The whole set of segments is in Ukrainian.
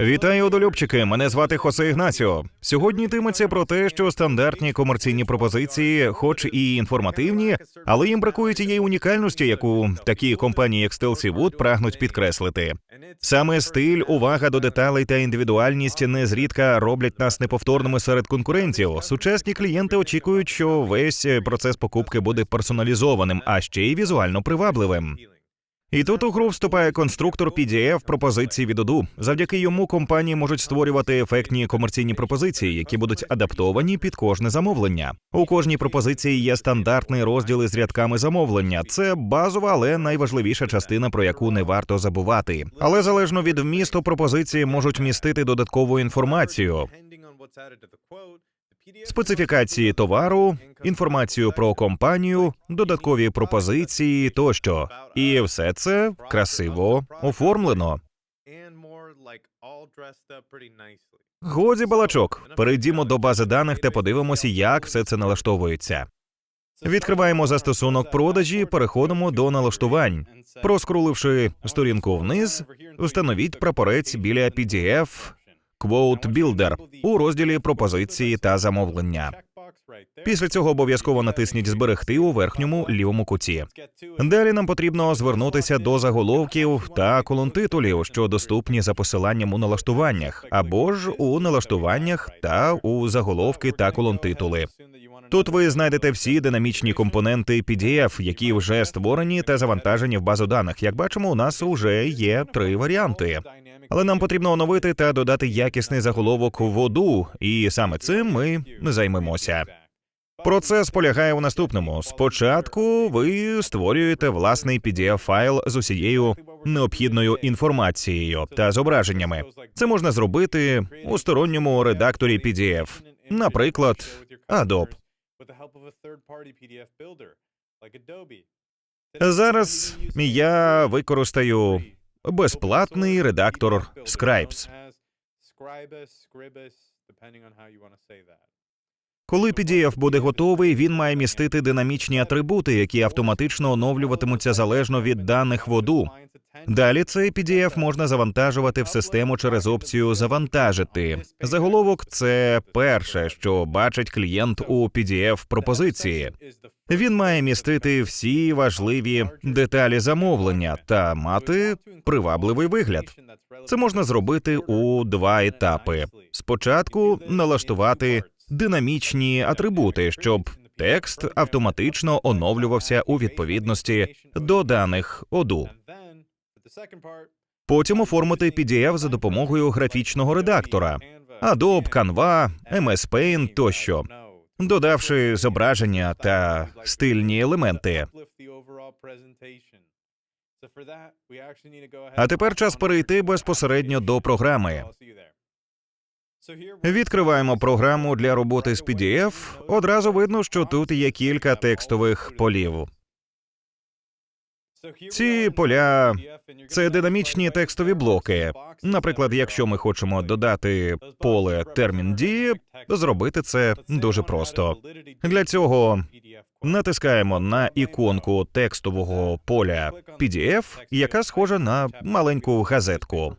Вітаю, одолюбчики! Мене звати Хосе Ігнасіо. Сьогодні йтиметься про те, що стандартні комерційні пропозиції, хоч і інформативні, але їм бракує тієї унікальності, яку такі компанії, як Stealthy Wood, прагнуть підкреслити. Саме стиль, увага до деталей та індивідуальність незрідка роблять нас неповторними серед конкурентів. Сучасні клієнти очікують, що весь процес покупки буде персоналізованим, а ще й візуально привабливим. І тут у гру вступає конструктор PDF пропозицій від Odoo. Завдяки йому компанії можуть створювати ефектні комерційні пропозиції, які будуть адаптовані під кожне замовлення. У кожній пропозиції є стандартний розділ із рядками замовлення. Це базова, але найважливіша частина, про яку не варто забувати. Але залежно від вмісту пропозиції можуть містити додаткову інформацію. Специфікації товару, інформацію про компанію, додаткові пропозиції тощо, і все це красиво оформлено. Годі балачок. Перейдімо до бази даних та подивимося, як все це налаштовується. Відкриваємо застосунок продажі, переходимо до налаштувань. Проскруливши сторінку вниз, встановіть прапорець біля PDF Quote Builder у розділі пропозиції та замовлення. Після цього обов'язково натисніть Зберегти у верхньому лівому куті. Далі нам потрібно звернутися до заголовків та колонтитулів, що доступні за посиланням у налаштуваннях, або ж у налаштуваннях та у заголовки та колонтитули. Тут ви знайдете всі динамічні компоненти PDF, які вже створені та завантажені в базу даних. Як бачимо, у нас вже є три варіанти. Але нам потрібно оновити та додати якісний заголовок в Odoo, і саме цим ми займемося. Процес полягає у наступному: спочатку ви створюєте власний pdf файл з усією необхідною інформацією та зображеннями. Це можна зробити у сторонньому редакторі PDF, наприклад, Adobe. Зараз я використаю безплатний редактор Scribes. Коли PDF буде готовий, він має містити динамічні атрибути, які автоматично оновлюватимуться залежно від даних воду. Далі цей PDF можна завантажувати в систему через опцію Завантажити. Заголовок це перше, що бачить клієнт у pdf пропозиції. Він має містити всі важливі деталі замовлення та мати привабливий вигляд. Це можна зробити у два етапи: спочатку налаштувати динамічні атрибути, щоб текст автоматично оновлювався у відповідності до даних оду. Потім оформити PDF за допомогою графічного редактора Adobe, Canva, MS Paint тощо, додавши зображення та стильні елементи. А тепер час перейти безпосередньо до програми. Відкриваємо програму для роботи з PDF. Одразу видно, що тут є кілька текстових полів. Ці поля це динамічні текстові блоки. Наприклад, якщо ми хочемо додати поле термін дії, зробити це дуже просто. Для цього натискаємо на іконку текстового поля PDF, яка схожа на маленьку газетку.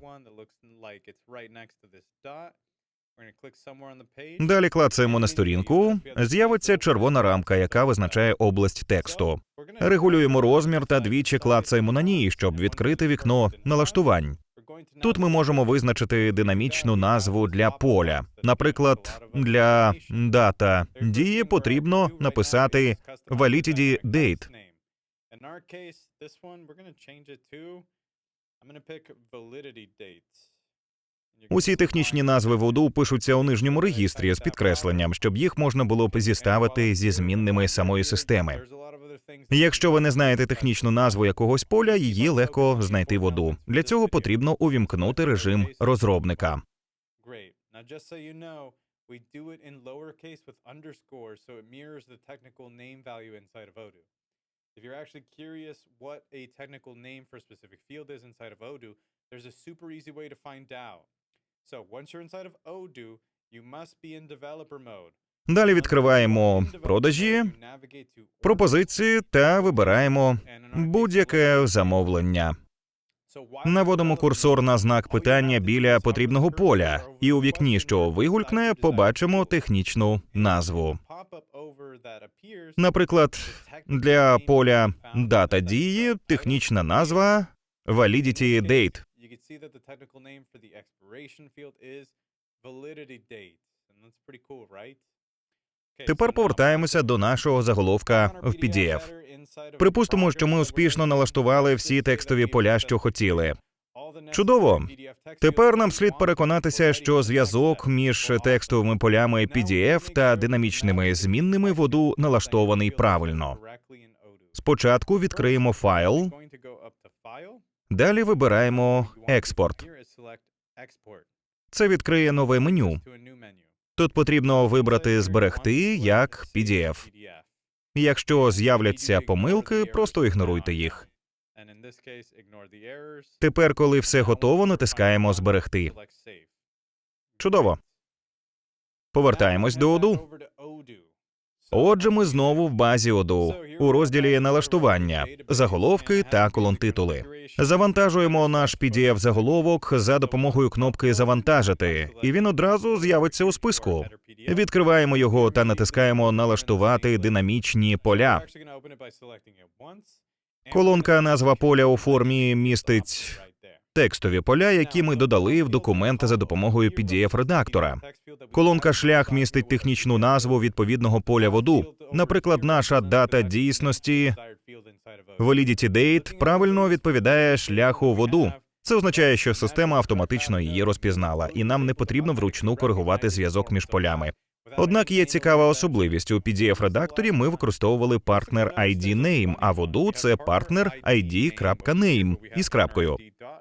Далі клацаємо на сторінку. З'явиться червона рамка, яка визначає область тексту. Регулюємо розмір та двічі клацаємо на ній, щоб відкрити вікно налаштувань. Тут ми можемо визначити динамічну назву для поля. Наприклад, для дата дії потрібно написати validity date. Усі технічні назви воду пишуться у нижньому регістрі з підкресленням, щоб їх можна було б зіставити зі змінними самої системи. Якщо ви не знаєте технічну назву якогось поля, її легко знайти воду. Для цього потрібно увімкнути режим розробника. If you're actually curious what a technical name for a specific field is inside of Odoo, there's a super easy way to find out. Далі відкриваємо продажі, пропозиції та вибираємо будь-яке замовлення. Наводимо курсор на знак питання біля потрібного поля, і у вікні, що вигулькне, побачимо технічну назву. Наприклад, для поля дата дії технічна назва Validity Date. You can see that the technical name for the expiration field is validity date. And that's pretty cool, right? Тепер повертаємося до нашого заголовка в PDF. Припустимо, що ми успішно налаштували всі текстові поля, що хотіли. Чудово. Тепер нам слід переконатися, що зв'язок між текстовими полями PDF та динамічними змінними в Odoo налаштований правильно. Спочатку відкриємо файл, далі вибираємо експорт. Це відкриє нове меню. Тут потрібно вибрати зберегти як PDF. Якщо з'являться помилки, просто ігноруйте їх. Тепер, коли все готово, натискаємо зберегти. Чудово. Повертаємось до Odoo. Отже, ми знову в базі Odoo у розділі налаштування, заголовки та колонтитули. Завантажуємо наш pdf заголовок за допомогою кнопки Завантажити, і він одразу з'явиться у списку. Відкриваємо його та натискаємо Налаштувати динамічні поля. Колонка назва поля у формі містить текстові поля, які ми додали в документ за допомогою pdf-редактора. Колонка шлях містить технічну назву відповідного поля воду. Наприклад, наша дата дійсності Validity Date правильно відповідає шляху воду. Це означає, що система автоматично її розпізнала, і нам не потрібно вручну коригувати зв'язок між полями. Однак є цікава особливість у PDF-редакторі. Ми використовували партнер ID name, а в Odoo це партнер ID.name із крапкою.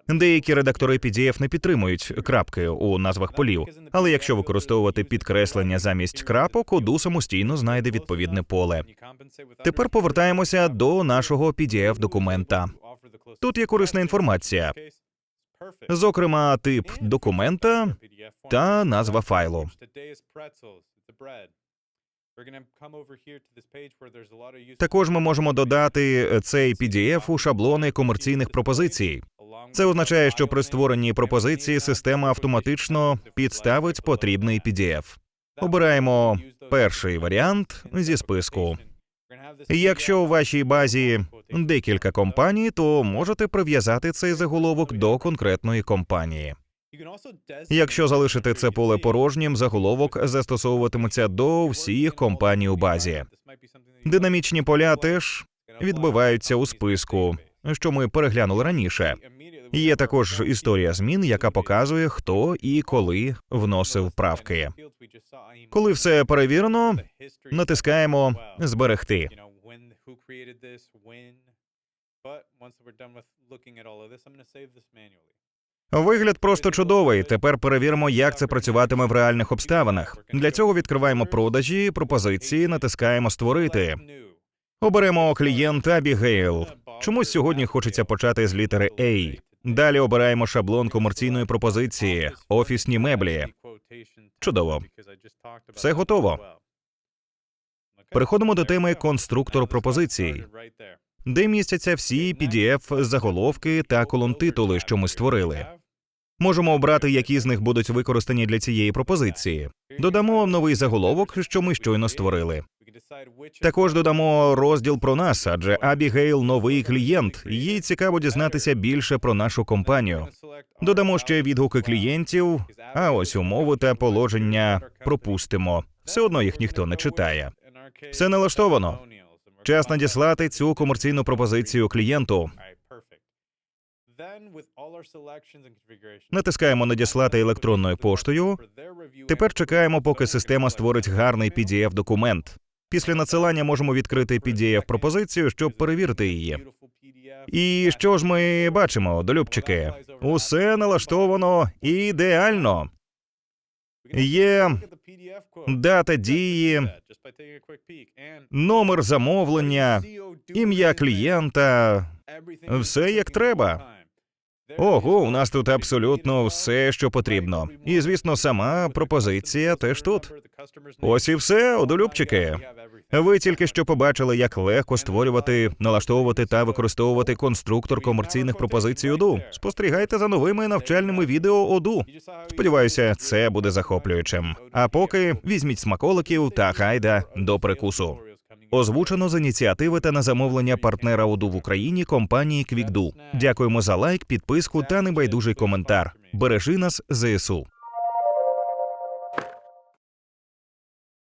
Деякі редактори PDF не підтримують крапки у назвах полів, але якщо використовувати підкреслення замість крапок, Odoo самостійно знайде відповідне поле. Тепер повертаємося до нашого PDF документа. Тут є корисна інформація, зокрема, тип документа та назва файлу. Також ми можемо додати цей PDF у шаблони комерційних пропозицій. Це означає, що при створенні пропозиції система автоматично підставить потрібний PDF. Обираємо перший варіант зі списку. Якщо у вашій базі декілька компаній, то можете прив'язати цей заголовок до конкретної компанії. Якщо залишити це поле порожнім, заголовок застосовуватиметься до всіх компаній у базі. Динамічні поля теж відбиваються у списку, що ми переглянули раніше. Є також історія змін, яка показує, хто і коли вносив правки. Коли все перевірено, натискаємо зберегти. Вигляд просто чудовий. Тепер перевіримо, як це працюватиме в реальних обставинах. Для цього відкриваємо продажі, пропозиції, натискаємо створити. Оберемо клієнт Abigail. Чомусь сьогодні хочеться почати з літери A. Далі обираємо шаблон комерційної пропозиції, офісні меблі. Чудово. Все готово. Переходимо до теми конструктор пропозицій, де містяться всі pdf заголовки та колон-титули, що ми створили. Можемо обрати, які з них будуть використані для цієї пропозиції. Додамо новий заголовок, що ми щойно створили. Також додамо розділ про нас, адже Абігейл новий клієнт. Їй цікаво дізнатися більше про нашу компанію. Додамо ще відгуки клієнтів, а ось умови та положення пропустимо. Все одно їх ніхто не читає. Все налаштовано. Час надіслати цю комерційну пропозицію клієнту. Натискаємо надіслати електронною поштою. Тепер чекаємо, поки система створить гарний pdf документ. Після надсилання можемо відкрити pdf пропозицію, щоб перевірити її. І що ж ми бачимо, долюбчики? Усе налаштовано ідеально. Є дата дії, номер замовлення, ім'я клієнта. Все як треба. Ого, у нас тут абсолютно все, що потрібно. І звісно, сама пропозиція теж тут. Ось і все, одолюбчики. Ви тільки що побачили, як легко створювати, налаштовувати та використовувати конструктор комерційних пропозицій ОДУ. Спостерігайте за новими навчальними відео ОДУ. Сподіваюся, це буде захоплюючим. А поки візьміть смаколиків та гайда до прикусу. Озвучено з ініціативи та на замовлення партнера ОДУ в Україні компанії Квікду. Дякуємо за лайк, підписку та небайдужий коментар. Бережи нас, ЗСУ.